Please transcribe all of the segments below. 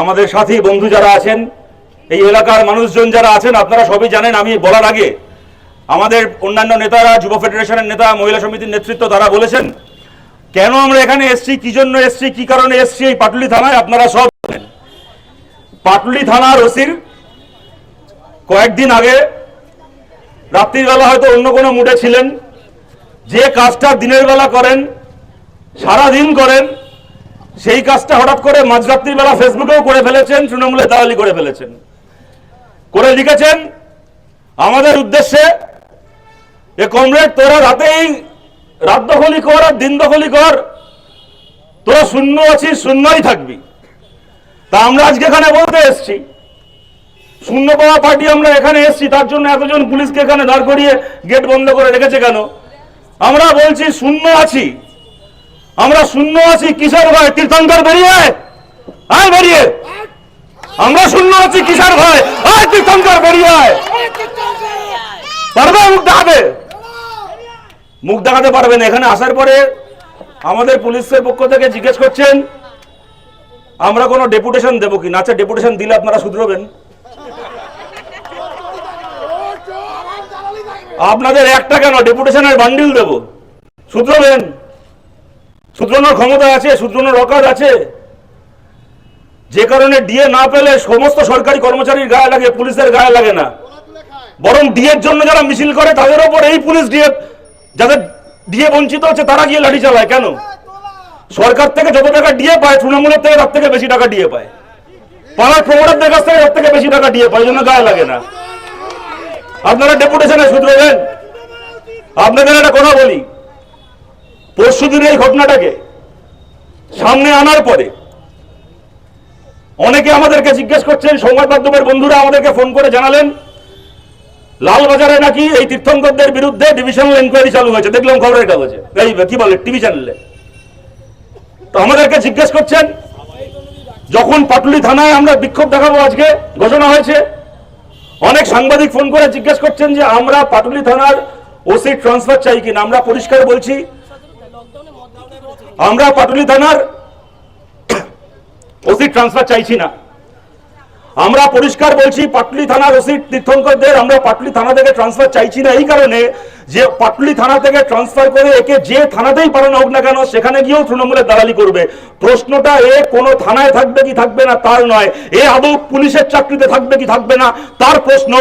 আমাদের সাথী বন্ধু যারা আছেন, এই এলাকার মানুষজন যারা আছেন, আপনারা সবই জানেন, আমি বলার আগে আমাদের অন্যান্য নেতারা, যুব ফেডারেশনের নেতা, মহিলা সমিতির নেতৃত্ব তারা বলেছেন, কেন আমরা এখানে এসছি, কি জন্য এসছি, কি কারণে এসছি এই পাটুলি থানায়, আপনারা সব জানেন। পাটুলি থানার ওসির কয়েকদিন আগে রাত্রিবেলা হয়তো অন্য কোনো মুডে ছিলেন, যে কাজটা দিনের বেলা করেন সারা দিন করেন সেই কাজটা হঠাৎ করে মাঝরাত্রির বেলা ফেসবুকেও করে ফেলেছেন, তৃণমূলে দালালি করে ফেলেছেন। করে লিখেছেন, আমাদের উদ্দেশ্যে এ কমরেড, তোরা রাতেই রাত দখলি কর আর দিন দখলি কর। তোরা শূন্য আছিস, শূন্যই থাকবি। তা আমরা আজকে এখানে বলতে এসছি। শূন্য পাওয়া পার্টি আমরা এখানে এসছি, তার জন্য এতজন পুলিশকে এখানে দাঁড় করিয়ে গেট বন্ধ করে রেখেছে কেন? আমরা বলছি, শূন্য আছি। আমরা শূন্য আছি কিশোর ভাই তীর্থঙ্কর বেরিয়ে আয়। বেরিয়ে। আমরা শূন্য আছি কিশোর ভাই আয় তীর্থঙ্কর, বেরিয়ে পারবে? মুখ দেখাবে? মুখ দেখাতে পারবেন এখানে আসার পরে আমাদের পুলিশের পক্ষ থেকে জিজ্ঞেস করছেন, আমরা কোনো ডেপুটেশন দেবো কি? না আচ্ছা ডেপুটেশন দিলে আপনারা শুধরবেন? আপনাদের একটা কেন? ডেপুটেশনের বান্ডিল দেব। শুধরবেন? শুধরানোর ক্ষমতা আছে শুধরানোর অকাজ আছে। যে কারণে ডিএ না পেলে সমস্ত সরকারি কর্মচারীর গায়ে লাগে, পুলিশের গায়ে লাগে না। বরং ডিএর জন্য যারা মিছিল করে, তাদের ওপর এই পুলিশ ডিএ যাদের ডিএ বঞ্চিত হচ্ছে তারা গিয়ে লাঠি চালায়। কেন? সরকার থেকে যত টাকা ডিএ পায়, তৃণমূলের থেকে তার থেকে বেশি টাকা ডিএ পায়। পাড়ার প্রমোটারদের কাছ থেকে তার থেকে বেশি টাকা ডিএ পায় জন্য গায়ে লাগে না। আপনারা ডেপুটেশনে শুধরবেন। আপনাদের একটা কথা বলি। পরশু দিনের এই ঘটনাটাকে সামনে আনার পরে অনেকে আমাদেরকে জিজ্ঞেস করছেন, সংবাদ মাধ্যমের বন্ধুরা আমাদেরকে ফোন করে জানালেন, লালবাজারে নাকি এই তীর্থঙ্করদের বিরুদ্ধে ডিভিশনাল এনকোয়ারি চালু হয়েছে? দেখলাম খবরের কাগজে। এই কি বলে, টিভি চ্যানেলে। তো আমাদেরকে জিজ্ঞেস করছেন, যখন পাটুলি থানায় আমরা বিক্ষোভ দেখাবো আজকে, ঘোষণা হয়েছে, অনেক সাংবাদিক ফোন করে জিজ্ঞেস করছেন যে আমরা পাটুলি থানার ওসি ট্রান্সফার চাই কিনা। আমরা পরিষ্কার বলছি আমরা পাটুলি থানার ওসি ট্রান্সফার চাইছি না। আমরা পরিষ্কার বলছি, পাটলি থানার ওসি তীর্থঙ্করদের আমরা পাটলি থানা থেকে ট্রান্সফার চাইছি না। এই কারণে যে পাটুলি থানা থেকে ট্রান্সফার করে একে যে থানাতেই পাঠানো হোক না কেন, সেখানে গিয়েও তৃণমূলের দালালি করবে। প্রশ্নটা এ, কোনো থানায় থাকবে কি থাকবে না, তার নয়। এ আদৌ পুলিশের চাকরিতে থাকবে কি থাকবে না, তার প্রশ্ন।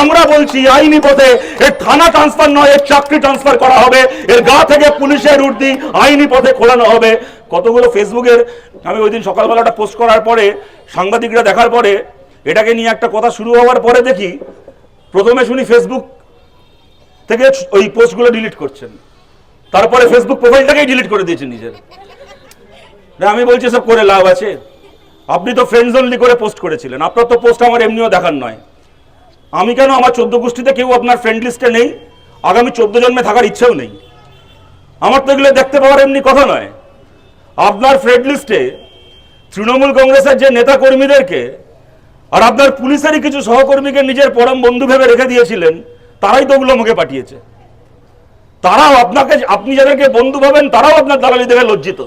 আমরা বলছি, আইনি পথে এর থানা ট্রান্সফার নয়, এর চাকরি ট্রান্সফার করা হবে। এর গা থেকে পুলিশের উর্দি আইনি পথে খোলানো হবে। কতগুলো ফেসবুকের, আমি ওই দিন সকালবেলাটা পোস্ট করার পরে, সাংবাদিকরা দেখার পরে, এটাকে নিয়ে একটা কথা শুরু হওয়ার পরে দেখি, প্রথমে শুনি ফেসবুক থেকে ওই পোস্টগুলো ডিলিট করছেন। তারপরে ফেসবুক প্রোফাইলটাকেই ডিলিট করে দিয়েছেন নিজের। আমি বলছি সব করে লাভ আছে? আপনি তো ফ্রেন্ডস অনলি করে পোস্ট করেছিলেন। আপনার তো পোস্ট আমার এমনিও দেখার নয়। আমি কেন আমার চোদ্দ গোষ্ঠীতে কেউ আপনার ফ্রেন্ড লিস্টে নেই? আগামী চোদ্দ জন্মে থাকার ইচ্ছেও নেই। আমার তো এগুলো দেখতে পাওয়ার এমনি কথা নয়। আপনার ফ্রেন্ড লিস্টে তৃণমূল কংগ্রেসের যে নেতা কর্মীদেরকে আর আপনার পুলিশেরই কিছু সহকর্মীকে নিজের পরম বন্ধু ভেবে রেখে দিয়েছিলেন তারাই তো ওগুলো মুখে পাঠিয়েছে। তারাও আপনাকে, আপনি যাদেরকে বন্ধু ভাবেন, তারাও আপনার দালালি দেখে লজ্জিত।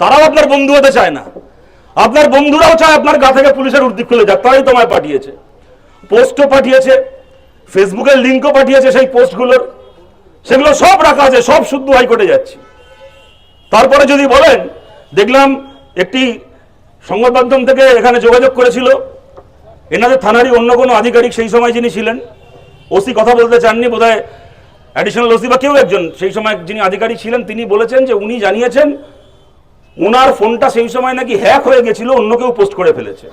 তারাও আপনার বন্ধু হতে চায় না। আপনার বন্ধুরাও চায় আপনার গা থেকে পুলিশের উর্দি খুলে যাক, তারাই তোমায় পাঠিয়েছে। পোস্টও পাঠিয়েছে, ফেসবুকের লিঙ্কও পাঠিয়েছে সেই পোস্টগুলোর। সেগুলো সব রাখা আছে, সব শুদ্ধ হাইকোর্টে যাচ্ছে। তারপরে যদি বলেন, দেখলাম একটি সংবাদ মাধ্যম থেকে এখানে যোগাযোগ করেছিল। এনাদের থানারই অন্য কোনো আধিকারিক সেই সময় যিনি ছিলেন। ওসি কথা বলতে চাননি, বোধহয় অ্যাডিশনাল ওসি বা কেউ একজন। সেই সময় যিনি আধিকারিক ছিলেন, তিনি বলেছেন যে উনি জানিয়েছেন ওনার ফোনটা সেই সময় নাকি হ্যাক হয়ে গেছিল, অন্য কেউ পোস্ট করে ফেলেছে।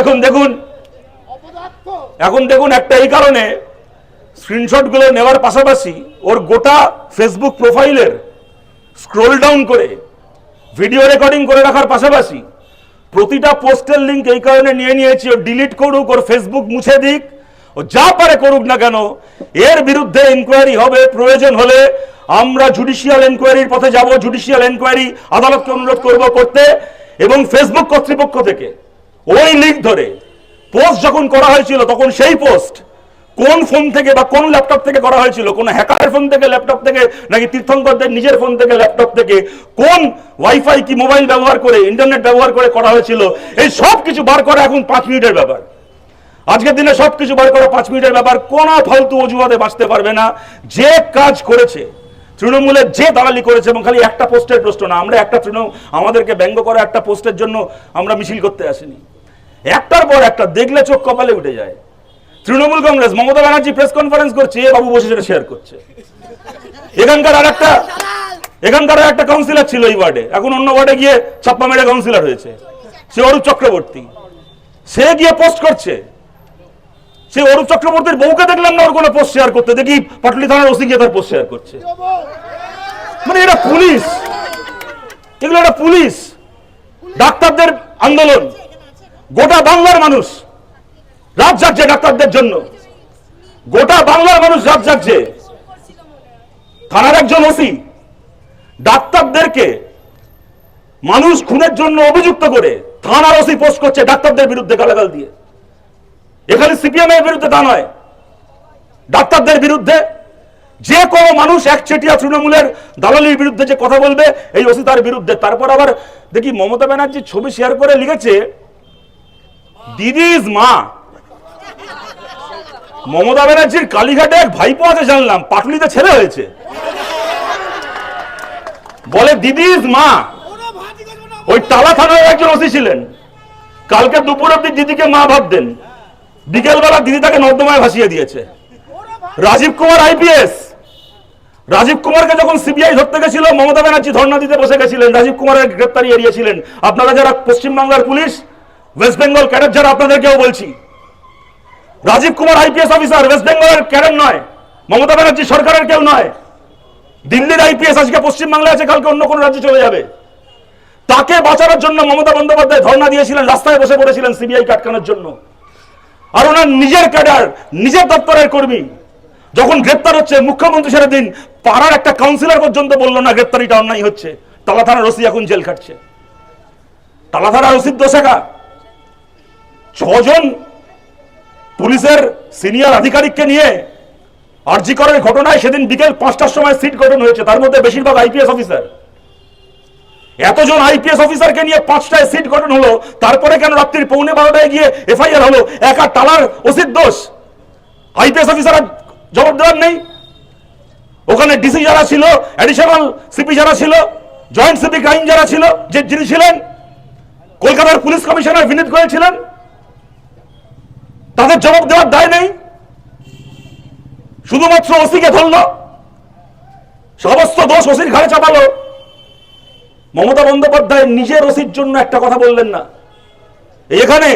এখন দেখুন এখন দেখুন একটা এই কারণে স্ক্রিনশটগুলো নেওয়ার পাশাপাশি ওর গোটা ফেসবুক প্রোফাইলের স্ক্রোল ডাউন করে ভিডিও রেকর্ডিং করে রাখার পাশাপাশি প্রতিটা পোস্টের লিঙ্ক এই কারণে নিয়ে নিয়েছি ও ডিলিট করুক, ওর ফেসবুক মুছে দিক। ও যা পারে করুক না কেন, এর বিরুদ্ধে ইনকোয়ারি হবে, প্রয়োজন হলে আমরা জুডিশিয়াল এনকোয়ারির পথে যাব জুডিশিয়াল এনকোয়ারি আদালতকে অনুরোধ করব করতে এবং ফেসবুক কর্তৃপক্ষ থেকে ওই লিঙ্ক ধরে পোস্ট যখন করা হয়েছিল, তখন সেই পোস্ট কোন ফোন থেকে বা কোন ল্যাপটপ থেকে করা হয়েছিল, কোন হ্যাকারের ফোন থেকে ল্যাপটপ থেকে, নাকি তীর্থঙ্করদের নিজের ফোন থেকে ল্যাপটপ থেকে, কোন ওয়াইফাই কি মোবাইল ব্যবহার করে ইন্টারনেট ব্যবহার করে করা হয়েছিল, এই সব কিছু বার করা এখন পাঁচ মিনিটের ব্যাপার। আজকের দিনে সবকিছু বার করা, পাঁচ মিনিটের ব্যাপার, কোনো ফালতু অজুহাতে বাঁচতে পারবে না। যে কাজ করেছে তৃণমূলের যে দালালি করেছে এবং খালি একটা পোস্টের প্রশ্ন না, আমরা একটা তৃণ আমাদেরকে ব্যঙ্গ করা একটা পোস্টের জন্য আমরা মিছিল করতে আসিনি। একটার পর একটা দেখলে চোখ কপালে উঠে যায়। তৃণমূল কংগ্রেস, মমতা ব্যানার্জি প্রেস কনফারেন্স করছে, এ বাবু বসে সেটা শেয়ার করছে। এখানকার আর একটা, এখানকার আর একটা কাউন্সিলর ছিল এই ওয়ার্ডে, এখন অন্য ওয়ার্ডে গিয়ে ছাপ্পা মেরে কাউন্সিলর হয়েছে। সে অরূপ চক্রবর্তী। সে গিয়ে পোস্ট করছে। সে অরূপ চক্রবর্তীর বউকে দেখলাম না, ওর কোনো পোস্ট শেয়ার করতে। দেখি পাটলি থানার ওসি গিয়ে তার পোস্ট শেয়ার করছে। মানে এটা পুলিশ। এগুলো একটা পুলিশ। ডাক্তারদের আন্দোলন। গোটা বাংলার মানুষ রাত জাগছে ডাক্তারদের জন্য। গোটা বাংলার মানুষ রাত জাগছে। থানার একজন ওসি ডাক্তারদেরকে মানুষ খুনের জন্য অভিযুক্ত করে থানার ওসি পোস্ট করছে ডাক্তারদের বিরুদ্ধে গালাগাল দিয়ে। এখানে সিপিএম এর বিরুদ্ধে তা নয়। ডাক্তারদের বিরুদ্ধে যে কোনো মানুষ একচেটিয়া তৃণমূলের দালালির বিরুদ্ধে যে কথা বলবে, এই ওসি তার বিরুদ্ধে। তারপর আবার দেখি মমতা ব্যানার্জির ছবি শেয়ার করে লিখেছে, দিদি ইজ মা। মমতা ব্যানার্জির কালীঘাটে এক ভাইপো আছে জানলাম, পাটুলিতে ছেলে হয়েছে। বলে, দিদি ইজ মা। ওই তালা থানার একজন ওসি ছিলেন। কালকে দুপুর অব্দি দিদিকে মা ভাবতেন। বিকেলবেলা দিদি তাকে নর্দমায় ভাসিয়ে দিয়েছে। রাজীব কুমার আইপিএস। রাজীব কুমারকে যখন সিবিআই ধরতে গেছিল, মমতা ব্যানার্জি ধর্ণা দিতে বসে গেছিলেন, রাজীব কুমারের গ্রেপ্তারি এড়িয়েছিলেন। আপনারা যারা পশ্চিমবাংলার পুলিশ, ওয়েস্ট বেঙ্গল ক্যাডার যারা, আপনাদেরকেও বলছি। Rajeev Kumar IPS officer, west বেঙ্গলের ক্যাডার নয়, মমতা ব্যানার্জি সরকারের কেউ নয়। দিল্লির আইপিএস আজকে পশ্চিমবাংলায় আছে, কালকে অন্য কোনো রাজ্যে চলে যাবে। তাকে বাঁচানোর জন্য মমতা বন্দ্যোপাধ্যায় ধর্ণা দিয়েছিলেন, রাস্তায় বসে পড়েছিলেন সিবিআই আটকানোর জন্য। আর ওনার নিজের ক্যাডার, নিজের দপ্তরের কর্মী। যখন গ্রেপ্তার হচ্ছে, মুখ্যমন্ত্রী সেটা দিন পাড়ার একটা কাউন্সিলর পর্যন্ত বলল, না, গ্রেপ্তারিটা অন্যায় হচ্ছে। তালা থানার ওসি এখন জেল খাটছে। তালা থানার ওসির দোষাকা ছজন পুলিশের সিনিয়র আধিকারিককে নিয়ে আরজি করার ঘটনায় সেদিন বিকেল পাঁচটার সময় সিট গঠন হয়েছে। তার মধ্যে বেশিরভাগ আইপিএস অফিসার। এতজন আইপিএস অফিসারকে নিয়ে পাঁচটায় সিট গঠন হলো, তারপরে কেন রাত্রির পৌনে বারোটায় গিয়ে এফআইআর হলো? একা টালার ওসির দোষ? আইপিএস অফিসার জবাব দেওয়ার নেই। ওখানে ডিসি যারা ছিল অ্যাডিশনাল সিপি যারা ছিল জয়েন্ট সিপি ক্রাইম যারা ছিল, যে যিনি ছিলেন, কলকাতার পুলিশ কমিশনার বিনীত গোয়েল ছিলেন, তাদের জবাব দেওয়ার দায় নেই। শুধুমাত্র ওসিকে ধরল। সমস্ত দোষ ওসির ঘাড়ে চাপালো। মমতা বন্দ্যোপাধ্যায় নিজের ওসির জন্য একটা কথা বললেন না। এখানে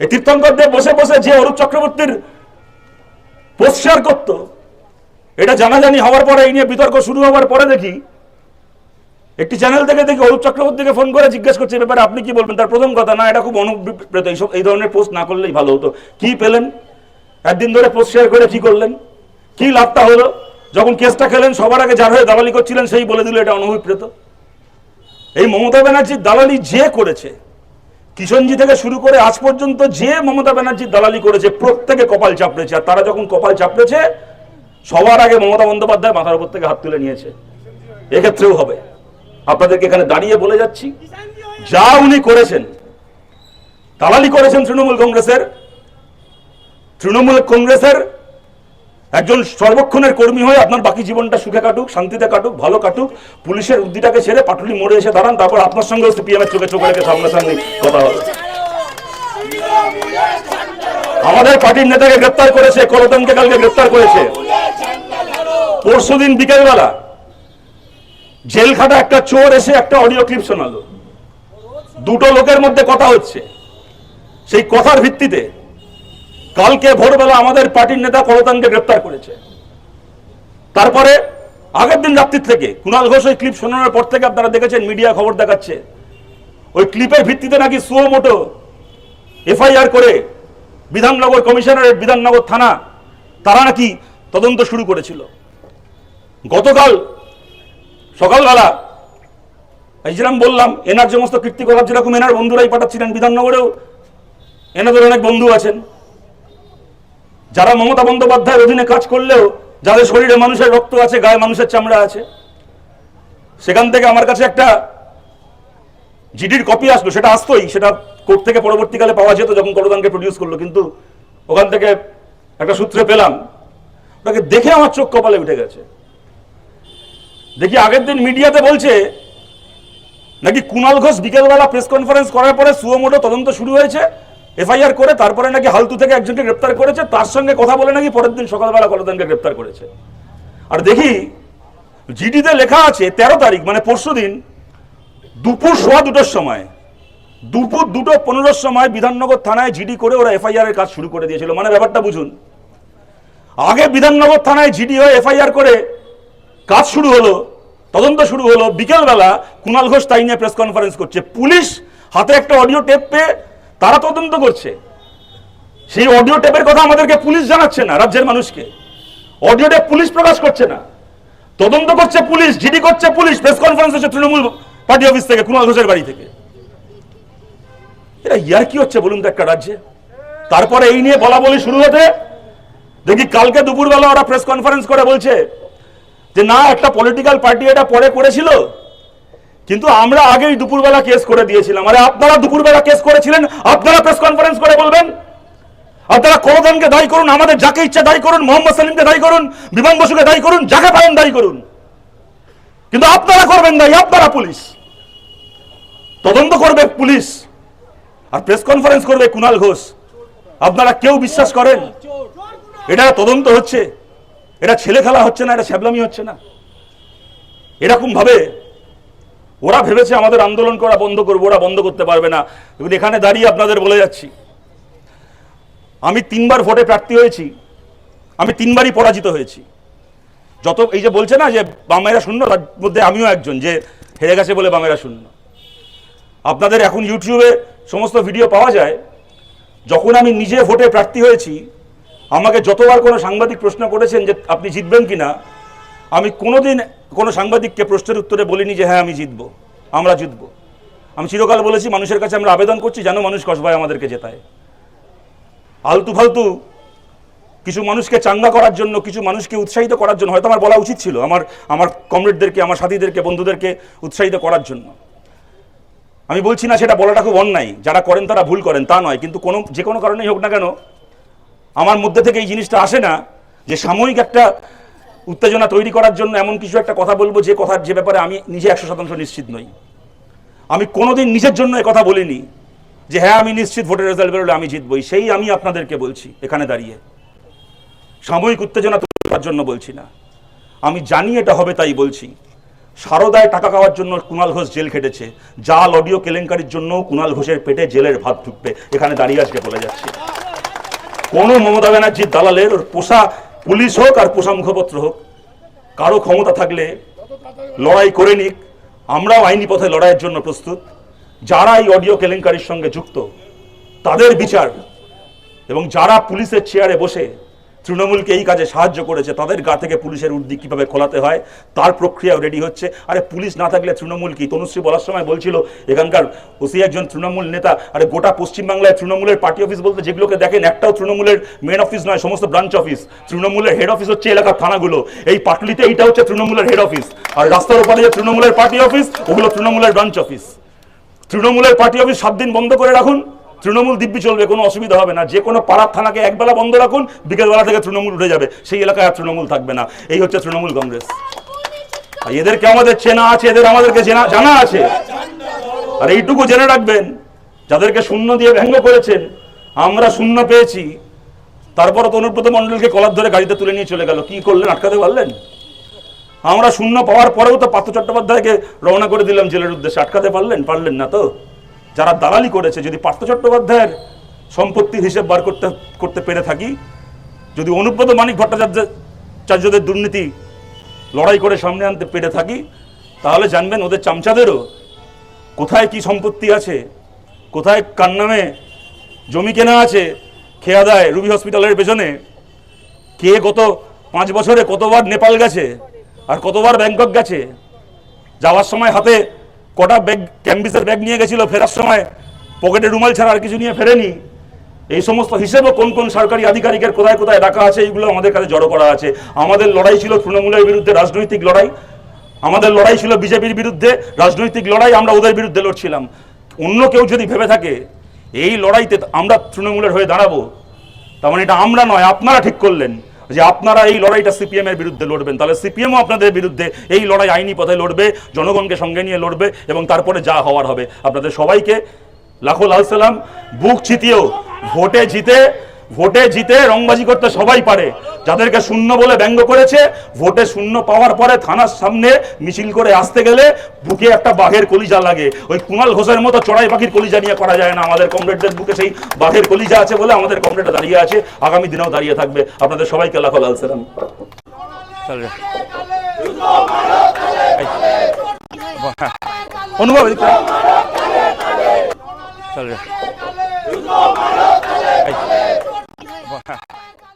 এই তীর্থঙ্কর দেব বসে বসে যে অরূপ চক্রবর্তীর পোস্ট শেয়ার করত, এটা জানাজানি হওয়ার পরে এই নিয়ে বিতর্ক শুরু হওয়ার পরে দেখি, একটি চ্যানেল থেকে দেখি অরূপ চক্রবর্তীকে ফোন করে জিজ্ঞেস করছে ব্যাপারে আপনি কি বলবেন? তার প্রথম কথা, না, এটা খুব অনুপ্রেত এইসব এই ধরনের পোস্ট না করলেই ভালো হতো। কি পেলেন? একদিন ধরে পোস্ট শেয়ার করে কি করলেন? কি লাভটা হলো? যখন কেসটা খেলেন, সবার আগে যার হয়ে দালালি করছিলেন, সেই বলে দিল এটা অনভিপ্রেত এই মমতা ব্যানার্জির দালালি যে করেছে কিষণজি থেকে শুরু করে আজ পর্যন্ত যে মমতা ব্যানার্জির দালালি করেছে, প্রত্যেকে কপাল চাপড়েছে। আর তারা যখন কপাল চাপড়েছে, সবার আগে মমতা বন্দ্যোপাধ্যায় মাথার উপর থেকে হাত তুলে নিয়েছে। এক্ষেত্রেও হবে। আপনাদেরকে এখানে দাঁড়িয়ে বলে যাচ্ছি, যা উনি করেছেন, দালালি করেছেন তৃণমূল কংগ্রেসের তৃণমূল কংগ্রেসের একজন সর্বক্ষণের কর্মী হয়ে আপনার বাকি জীবনটা সুখে কাটুক, শান্তিতে কাটুক, ভালো কাটুক, পুলিশের উদ্দিটাকে ছেড়ে পাটুলি মোড়ে এসে দাঁড়ান, তারপর আপনার সঙ্গে সিপিএম এর চোখে চোখে রেখে সামনাসামনি কথা হবে। আমাদের পার্টির নেতাকে গ্রেপ্তার করেছে, কলতনকে কালকে গ্রেপ্তার করেছে। পরশুদিন বিকেলবেলা জেল খাটা একটা চোর এসে একটা অডিও ক্লিপ শোনালো। দুটো লোকের মধ্যে কথা হচ্ছে। সেই কথার ভিত্তিতে কালকে ভোরবেলা আমাদের পার্টির নেতা কলতানকে গ্রেপ্তার করেছে। তারপরে আগের দিন রাত্রির থেকে, কুণাল ঘোষ ওই ক্লিপ শোনানোর পর থেকে আপনারা দেখেছেন, মিডিয়া খবর দেখাচ্ছে। ওই ক্লিপের ভিত্তিতে নাকি সুও মোটো এফআইআর করে বিধাননগর কমিশনারের বিধাননগর থানা, তারা নাকি তদন্ত শুরু করেছিল। গতকাল সকালবেলা, এই যেরকম বললাম, এনার সমস্ত কীর্তিকলাপ যেরকম এনার বন্ধুরাই পাঠাচ্ছিলেন, বিধাননগরেও এনাদের অনেক বন্ধু আছেন। যারা মমতা বন্দ্যোপাধ্যায়ের অধীনে কাজ করলেও, যাদের শরীরে মানুষের রক্ত আছে, গায়ে মানুষের চামড়া আছে, সেখান থেকে আমার কাছে একটা জিডির কপি আসলো, সেটা আসতোই, সেটা কোর্ট থেকে পরবর্তীকালে পাওয়া যেত যখন করদানকে প্রডিউস করল, কিন্তু ওখান থেকে একটা সূত্রে পেলাম, ওটাকে দেখে আমার চোখ কপালে উঠে গেছে। দেখি আগের দিন মিডিয়াতে বলছে, নাকি কুণাল ঘোষ বিকেলবেলা প্রেস কনফারেন্স করার পরে সুয়োমোটো তদন্ত শুরু হয়েছে এফআইআর করে তারপরে নাকি হালতু থেকে একজনকে গ্রেপ্তার করেছে, তার সঙ্গে কথা বলে নাকি পরের দিন সকালবেলা করদানকে গ্রেপ্তার করেছে। আর দেখি, জিডিতে লেখা আছে তেরো তারিখ মানে পরশু দিন, দুপুর সোয়া দুটোর সময়, দুপুর দুটো পনেরোর সময় বিধাননগর থানায় জিডি করে ওরা এফআইআর এর কাজ শুরু করে দিয়েছিল। মানে ব্যাপারটা বুঝুন, আগে বিধাননগর থানায় জিডি হয়ে এফআইআর করে কাজ শুরু হলো, তদন্ত শুরু হলো, বিকেলবেলা কুণাল ঘোষ তাই নিয়ে প্রেস কনফারেন্স করছে। পুলিশ হাতে একটা অডিও টেপ পেয়ে তারা তদন্ত করছে। সেই অডিও টেপের কথা আমাদেরকে পুলিশ জানাচ্ছে না, রাজ্যের মানুষকে। অডিও টেপ পুলিশ প্রকাশ করছে না। তদন্ত করছে পুলিশ, জিডি করছে পুলিশ, প্রেস কনফারেন্স হচ্ছে তৃণমূল পার্টি অফিস থেকে, কুণাল ঘোষের বাড়ি থেকে। এটা ইয়ার কি হচ্ছে বলুন তো একটা রাজ্যে? তারপরে এই নিয়ে বলা বলি শুরু হতে, দেখি কালকে দুপুরবেলা ওরা প্রেস কনফারেন্স করে বলছে যে, না, একটা পলিটিক্যাল পার্টি এটা পরে করেছিল কিন্তু আমরা আগেই দুপুরবেলা কেস করে দিয়েছিলাম। আরে আপনারা দুপুরবেলা কেস করেছিলেন, আপনারা প্রেস কনফারেন্স করে বলবেন? আপনারা করদানকে দায়ী করুন, আমাদের যাকে ইচ্ছা দায়ী করুন, মোহাম্মদ সেলিমকে দায়ী করুন, বিমান বসুকে দায়ী করুন, যাকে পারেন দায়ী করুন। কিন্তু আপনারা করবেন দায়ী আপনারা পুলিশ। তদন্ত করবে পুলিশ। আর প্রেস কনফারেন্স করবে কুনাল ঘোষ। আপনারা কেউ বিশ্বাস করেন? এটা তদন্ত হচ্ছে। এটা ছেলে খেলা হচ্ছে না, এটা ছ্যাবলামি হচ্ছে না। এরকম ভাবে ওরা ভেবেছে আমাদের আন্দোলন করা বন্ধ করব, ওরা বন্ধ করতে পারবে না। এখানে দাঁড়িয়ে আপনাদের বলে যাচ্ছি, আমি তিনবার ভোটে প্রার্থী হয়েছি, আমি তিনবারই পরাজিত হয়েছি। যত, এই যে বলছে না যে বামেরা শূন্য, তার মধ্যে আমিও একজন যে হেরে গেছে বলে বামেরা শূন্য। আপনাদের এখন ইউটিউবে সমস্ত ভিডিও পাওয়া যায়, যখন আমি নিজে ভোটে প্রার্থী হয়েছি, আমাকে যতবার কোনো সাংবাদিক প্রশ্ন করেছেন যে আপনি জিতবেন কি না আমি কোনোদিন কোনো সাংবাদিককে প্রশ্নের উত্তরে বলিনি যে হ্যাঁ আমি জিতবো, আমরা জিতবো। আমি চিরকাল বলেছি, মানুষের কাছে আমরা আবেদন করছি যেন মানুষ কসবায় আমাদেরকে জেতায়। আলতু ফালতু কিছু মানুষকে চাঙ্গা করার জন্য, কিছু মানুষকে উৎসাহিত করার জন্য, হয়তো আমার বলা উচিত ছিল, আমার আমার কমরেডদেরকে, আমার সাথীদেরকে, বন্ধুদেরকে উৎসাহিত করার জন্য। আমি বলছি না সেটা বলাটা খুব অন্যায়, যারা করেন তারা ভুল করেন, তা নয়, কিন্তু কোনো, যে কোনো কারণেই হোক না কেন, আমার মধ্যে থেকে এই জিনিসটা আসে না যে সাময়িক একটা উত্তেজনা তৈরি করার জন্য এমন কিছু একটা কথা বলব, যে কথার যে ব্যাপারে আমি নিজে একশো শতাংশ নিশ্চিত নই। আমি কোনোদিন নিজের জন্য কথা বলিনি যে হ্যাঁ আমি নিশ্চিত ভোটের রেজাল্ট বেরোলে আমি জিতবই। সেই আমি আপনাদেরকে বলছি এখানে দাঁড়িয়ে। সাময়িক উত্তেজনা তৈরি করার জন্য বলছি না। আমি জানি এটা হবে তাই বলছি। সারদায় টাকা খাওয়ার জন্য কুণাল ঘোষ জেল খেটেছে। জাল অডিও কেলেঙ্কারির জন্য কুণাল ঘোষের পেটে জেলের ভাত ঢুকবে। এখানে দাঁড়িয়ে আজকে বলে যাচ্ছে। কোনো মমতা ব্যানার্জির দালালের ওর পোষা পুলিশ হোক আর পোষা মুখপত্র হোক, কারও ক্ষমতা থাকলে লড়াই করে নিক। আমরাও আইনি পথে লড়াইয়ের জন্য প্রস্তুত। যারা এই অডিও কেলেঙ্কারির সঙ্গে যুক্ত, তাদের বিচার এবং যারা পুলিশের চেয়ারে বসে তৃণমূলকে এই কাজে সাহায্য করেছে। তাদের গা থেকে পুলিশের উর্দি কীভাবে খোলাতে হয়, তার প্রক্রিয়া রেডি হচ্ছে। আরে পুলিশ না থাকলে তৃণমূল কি? তনুশ্রী বলার সময় বলছিল, এখানকার ওসি একজন তৃণমূল নেতা, আরে গোটা পশ্চিমবাংলায় তৃণমূলের পার্টি অফিস বলতে যেগুলোকে দেখেন একটাও তৃণমূলের মেন অফিস নয়, সমস্ত ব্রাঞ্চ অফিস তৃণমূলের হেড অফিস হচ্ছে এলাকার থানাগুলো। এই পাটলিতে এইটা হচ্ছে তৃণমূলের হেড অফিস আর রাস্তার ওপারে যে তৃণমূলের পার্টি অফিস ওগুলো তৃণমূলের ব্রাঞ্চ অফিস তৃণমূলের পার্টি অফিস সাত দিন বন্ধ করে রাখুন। তৃণমূল দিব্যি চলবে, কোনো অসুবিধা হবে না। যে কোনো পাড়ার থানাকে একবেলা বন্ধ রাখুন, বিকেলবেলা থেকে তৃণমূল উঠে যাবে। সেই এলাকায় আর তৃণমূল থাকবে না। এই হচ্ছে তৃণমূল কংগ্রেস। এদেরকে আমাদের চেনা আছে, এদের আমাদেরকে জানা আছে। আর এইটুকু জেনে রাখবেন, যাদেরকে শূন্য দিয়ে ব্যঙ্গ করেছেন, আমরা শূন্য পেয়েছি। তারপর তো অনুব্রত মণ্ডলকে কলার ধরে গাড়িতে তুলে নিয়ে চলে গেল। কি করলেন? আটকাতে পারলেন? আমরা শূন্য পাওয়ার পরেও তো পার্থ চট্টোপাধ্যায়কে রওনা করে দিলাম জেলের উদ্দেশ্যে। আটকাতে পারলেন? পারলেন না তো? যারা দালালি করেছে, যদি পার্থ চট্টোপাধ্যায়ের সম্পত্তির হিসেব বার করতে করতে পেরে থাকি, যদি অনুব্রত মানিক ভট্টাচার্যদের দুর্নীতি লড়াই করে সামনে আনতে পেরে থাকি, তাহলে জানবেন ওদের চামচাদেরও কোথায় কি সম্পত্তি আছে, কোথায় কার নামে জমি কেনা আছে, খেয়া দেয় রুবি হসপিটালের পেছনে, কে গত পাঁচ বছরে কতবার নেপাল গেছে, আর কতবার ব্যাংকক গেছে, যাওয়ার সময় হাতে কটা ব্যাগ ক্যাম্বিসের ব্যাগ নিয়ে গেছিল ফেরার সময় পকেটে রুমাল ছাড়া আর কিছু নিয়ে ফেরেনি। এই সমস্ত হিসেবে কোন কোন সরকারি আধিকারিকের কোথায় কোথায় রাখা আছে, এইগুলো আমাদের কাছে জড়ো করা আছে। আমাদের লড়াই ছিল তৃণমূলের বিরুদ্ধে রাজনৈতিক লড়াই। আমাদের লড়াই ছিল বিজেপির বিরুদ্ধে রাজনৈতিক লড়াই, আমরা ওদের বিরুদ্ধে লড়ছিলাম। অন্য কেউ যদি ভেবে থাকে, এই লড়াইতে আমরা তৃণমূলের হয়ে দাঁড়াবো, তার মানে এটা আমরা নয়, আপনারা ঠিক করলেন। যে আপনারা এই লড়াইটা সিপিএম এর বিরুদ্ধে লড়বেন, তাহলে সিপিএমও আপনাদের বিরুদ্ধে এই লড়াই আইনি পথে লড়বে, জনগণকে সঙ্গে নিয়ে লড়বে এবং তারপরে যা হওয়ার হবে। আপনাদের সবাইকে লাখো লাল সালাম, বুক চিতিয়েও ভোটে জিতে ভোটে জিতে রংবাজি করতে সবাই পারে। যাদেরকে শূন্য বলে ব্যঙ্গ করেছে ভোটে শূন্য পাওয়ার পরে থানার সামনে মিছিল করে আসতে গেলে বুকে একটা বাঘের কলিজা লাগে। ওই কুণাল ঘোষের মতো চড়াই পাখির কলিজা নিয়ে করা যায় না। আমাদের কমরেডদের বুকে সেই বাঘের কলিজা আছে বলে আমাদের কমরেডটা দাঁড়িয়ে আছে। আগামী দিনেও দাঁড়িয়ে থাকবে। আপনাদের সবাইকে লাখো লাল। বাহ, অনুভব। Wow.